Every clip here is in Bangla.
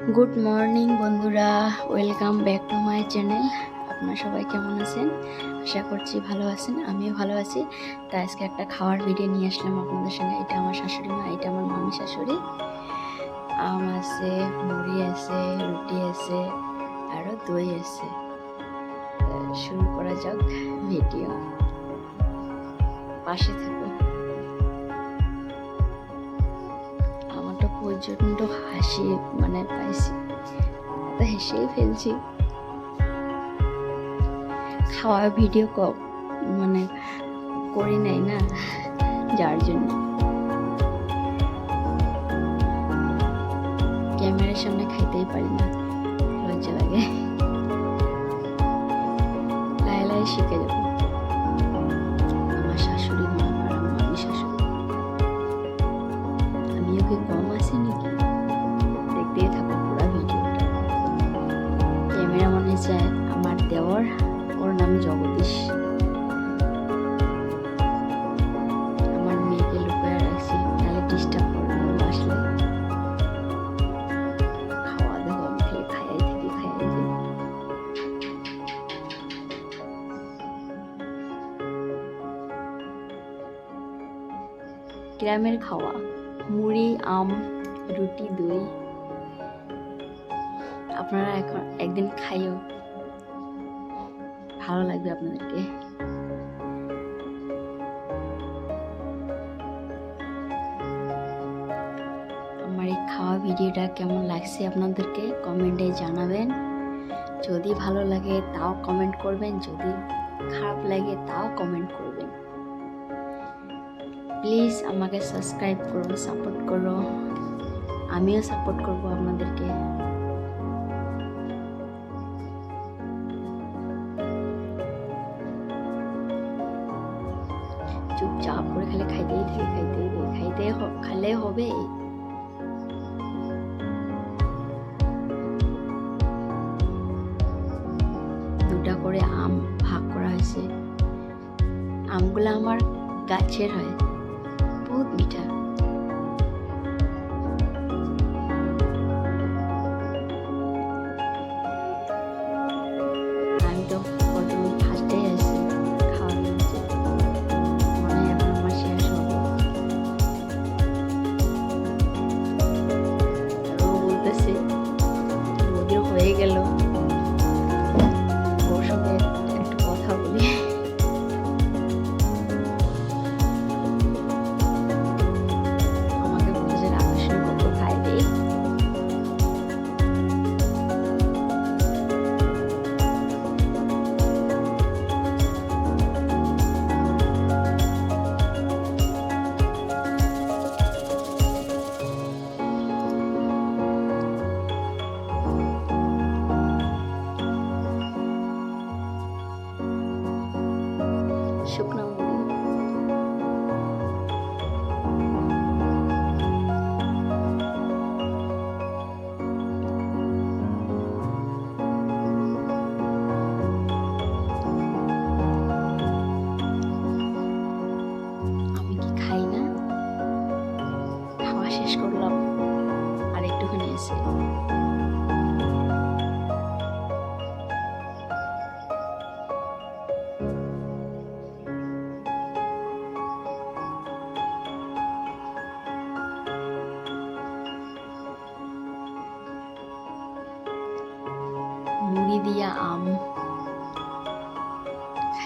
গুড মর্নিং বন্ধুরা। Welcome back to my channel আপনারা সবাই কেমন আছেন? আশা করছি ভালো আছেন, আমিও ভালো আছি। তা আজকে একটা খাওয়ার ভিডিও নিয়ে আসলাম আপনাদের সঙ্গে। এটা আমার শাশুড়ি মা, এটা আমার মামি শাশুড়ি। আম আছে, মুড়ি আছে, রুটি আছে আরও দই আছে। শুরু করা যাক ভিডিও পাশে থাকো প্রচণ্ড হাসি মানে পাইছি। হেসেই ফেলছি। খাওয়ার ভিডিও ক মানে করি নাই না, যার জন্য। ক্যামেরার সামনে খাইতেই পারি না, লজ্জা লাগে। লাই লাই শিখে যাব। গ্রামের খাওয়া। মুড়ি, আম, রুটি, দই। আপনারা এখন একদিন খাইও। ভালো লাগবে আপনাদেরকে। আমার এই খাওয়া ভিডিওটা কেমন লাগছে আপনাদেরকে কমেন্টে জানাবেন। যদি ভালো লাগে তাও কমেন্ট করবেন, যদি খারাপ লাগে তাও কমেন্ট করবেন। প্লিজ আমাকে সাবস্ক্রাইব করো সাপোর্ট করো। আমিও সাপোর্ট করব আপনাদেরকে। চুপচাপ করে খালি খাইতেই থাকে, খাইতেই খাইতে খালে হবে। দুটা করে আম ভাগ করা হয়েছে। আমগুলো আমার গাছের হয়। বহুত মিঠা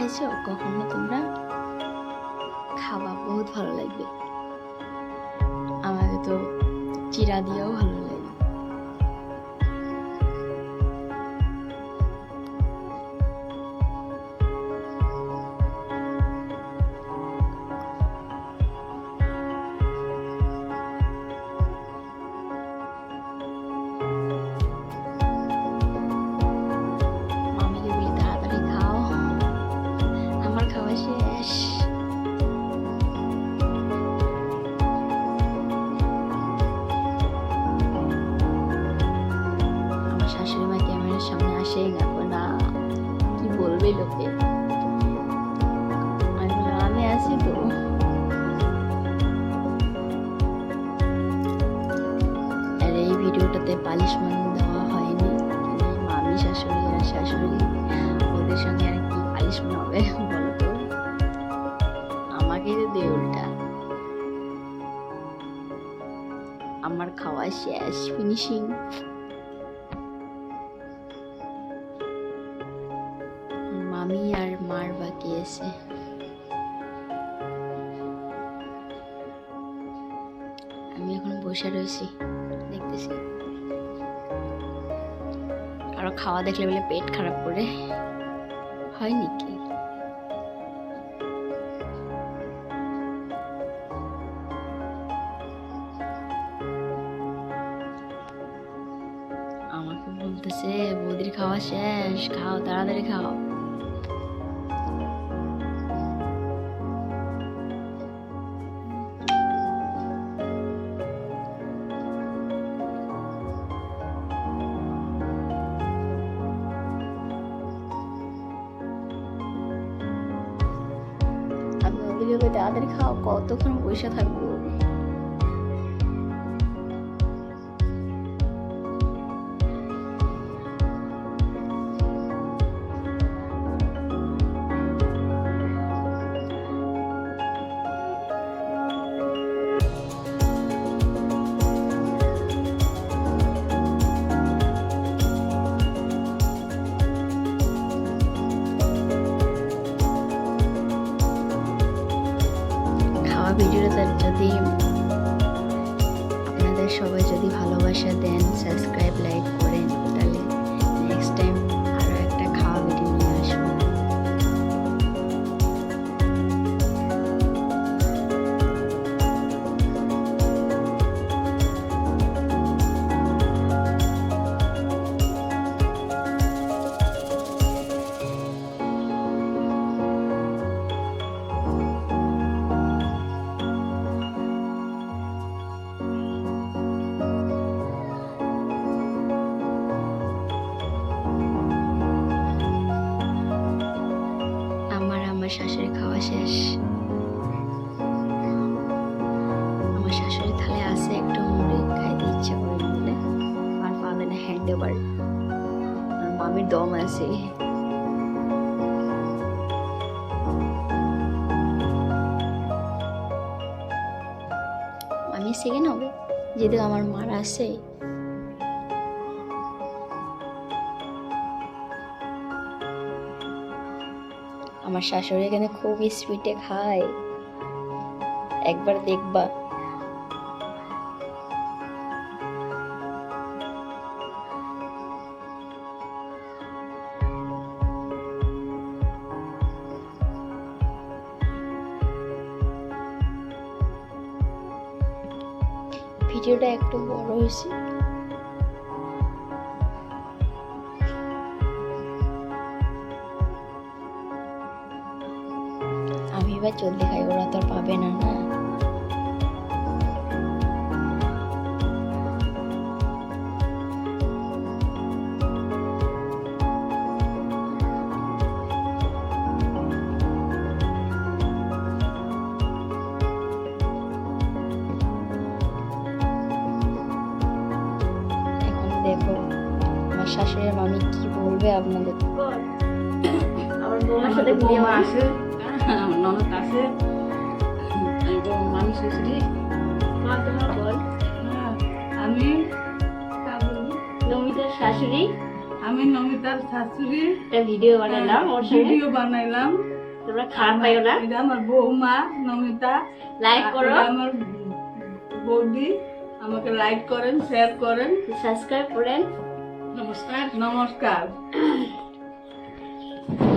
খাইছো কখনো তোমরা? খাওয়া বহুত ভালো লাগবে। আমাকে তো চিরা দিয়েও ভালো আসেই দেখো না। কি বলবে লোকে? আমি আমি আছি তো। আর এই ভিডিওটাতে বালিশ মান দেওয়া হয়নি। মামি শাশুড়ি আর শাশুড়ি, ওদের সঙ্গে আর কি বালিশ মান হবে বলো তো আমাকে তো দে উল্টা। আমার খাওয়া শেষ ফিনিশিং বসে রয়েছি, দেখতেছি। আরও খাওয়া দেখলে বলে পেট খারাপ করে। হয় নাকি? আমাকে বলতেছে, বৌদির খাওয়া শেষ, খাও, তাড়াতাড়ি খাও। কই তাড়াতাড়ি খাও কতক্ষণ বসে থাকব? আপনাদের সবাই যদি ভালোবাসা দেন সাবস্ক্রাইব লাইক করেন শাশুড়ি খাওয়া শেষ। আমার শাশুড়ি থালে আছে একটু মুড়ি খাইতে ইচ্ছে করে বলে, আর পাবে না হ্যান্ড ওভার মামির দম আছে। আমি সেকেন্ড হবে। যেহেতু আমার মারা আছে আমার শাশুড়ি এখানে খুব স্পিডে খায়। একবার দেখবা। ভিডিওটা একটু বড় হয়েছে। এবার জলদি খাই ওরা তো আর পাবে না না। এখন দেখো আমার শাশুড়ি মামি কি বলবে আপনাদের? আমার বৌমার সাথে ভিডিও বৌমা আছে আমার ননদ আছে। মানুষ শ্বশুরি বল। আমি নমিতার শাশুড়ি। আমি নমিতার শাশুড়ি। একটা ভিডিও বানালাম ওর ভিডিও বানাইলাম। তোমরা খারাপ পাইও না। এটা আমার বৌমা নমিতা। লাইক করো। আমার বৌদি। আমাকে লাইক করেন শেয়ার করেন। সাবস্ক্রাইব করেন। নমস্কার নমস্কার।